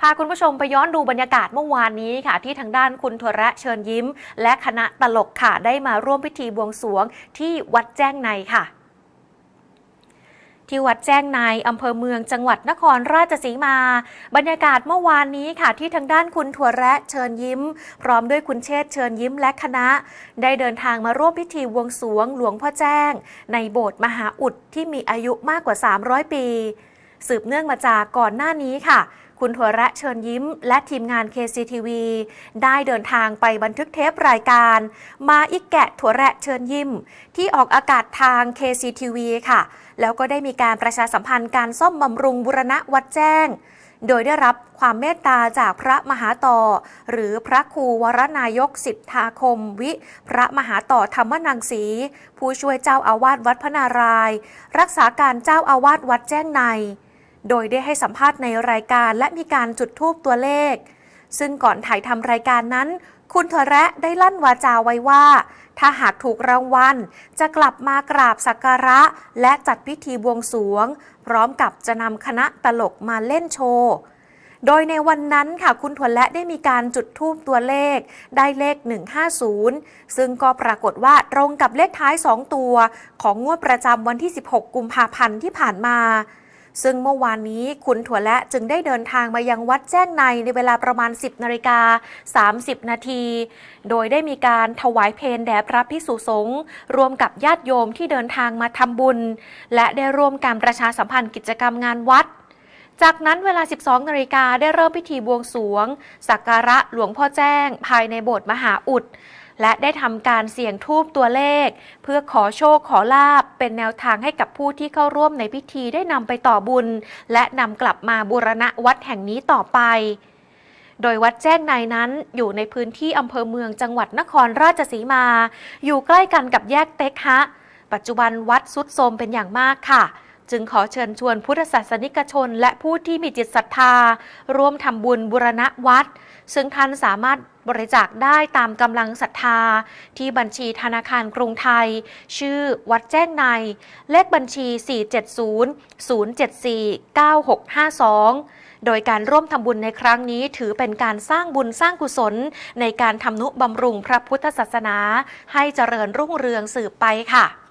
พาคุณผู้ชมไปย้อนดูบรรยากาศเมื่อวานนี้ค่ะ ที่ทางด้านคุณทระเชิญยิ้ม และคณะตลกค่ะ ได้มาร่วมพิธีบวงสรวงที่วัดแจ้งในค่ะที่วัดแจ้งในอำเภอเมืองจังหวัดนครราชสีมา บรรยากาศเมื่อวานนี้ค่ะ ที่ทางด้านคุณถั่วแระเชิญยิ้ม พร้อมด้วยคุณเชษเชิญยิ้มและคณะ ได้เดินทางมาร่วมพิธีบวงสรวงหลวงพ่อแจ้ง ในโบสถ์มหาอุดที่มีอายุมากกว่า 300 ปี สืบเนื่องมาจากก่อนหน้านี้ค่ะ คุณถั่วแระเชิญยิ้ม และทีมงาน KCTV ได้เดินทางไปบันทึกเทปรายการ มาอีกแกะถั่วแระเชิญยิ้ม ที่ออกอากาศทาง KCTV ค่ะ แล้วก็ได้มีการประชาสัมพันธ์การซ่อมบำรุงบุรณะวัดแจ้งโดยได้รับความเมตตาจากพระมหาต่อ หรือพระครูวรนายกสิทธาคมวิ พระมหาต่อธรรมนังสี ผู้ช่วยเจ้าอาวาสวัดพระนาราย รักษาการเจ้าอาวาสวัดแจ้งใน โดยได้ให้สัมภาษณ์ในรายการและมีการจุดธูปตัวเลข ซึ่งก่อนถ่ายทำรายการนั้น คุณเทระได้ลั่นวาจาไว้ว่า ถ้าหากถูกรางวัล จะกลับมากราบสักการะ และจัดพิธีบวงสรวง พร้อมกับจะนำคณะตลกมาเล่นโชว์โดยในวันนั้นค่ะคุณถั่วและได้มีการจุดทูปตัวเลข ได้เลข 150 ซึ่งก็ปรากฏว่าตรงกับเลขท้าย 2 ตัว ของงวดประจำวันที่ 16 กุมภาพันธ์ที่ผ่านมา ซึ่งเมื่อวานนี้คุณถั่วและจึงได้เดินทางมายังวัดแจ้งในในเวลาประมาณ 10นาฬิกา30 นาที โดยได้มีการถวายเพลแด่พระพิสุสงฆ์รวมกับญาติโยมที่เดินทางมาทำบุญ และได้ร่วมการประชาสัมพันธ์กิจกรรมงานวัดจากนั้นเวลา 12 นาฬิกาได้เริ่มพิธีบวงสรวง สักการะหลวงพ่อแจ้ง ภายในโบสถ์มหาอุด และได้ทำการเสี่ยงทูปตัวเลข เพื่อขอโชคขอลาบเป็นแนวทางให้กับผู้ที่เข้าร่วมในพิธีได้นำไปต่อบุญ และนำกลับมาบูรณะวัดแห่งนี้ต่อไปโดยวัดแจ้งในนั้นอยู่ในพื้นที่อำเภอเมืองจังหวัดนครราชสีมา อยู่ใกล้กันกับแยกเต็กฮะ ปัจจุบันวัดสุดโทรมเป็นอย่างมากค่ะ จึงขอเชิญชวนพุทธศาสนิกชน และผู้ที่มีจิตศรัทธา ร่วมทำบุญบุรณะวัด ซึ่งท่านสามารถบริจาคได้ตามกำลังศรัทธา ที่บัญชีธนาคารกรุงไทย ชื่อวัดแจ้งใน เลขบัญชี 470 074 9652 โดยการร่วมทำบุญในครั้งนี้ถือเป็นการสร้างบุญสร้างกุศล ในการทำนุบำรุงพระพุทธศาสนา ให้เจริญรุ่งเรืองสืบไปค่ะ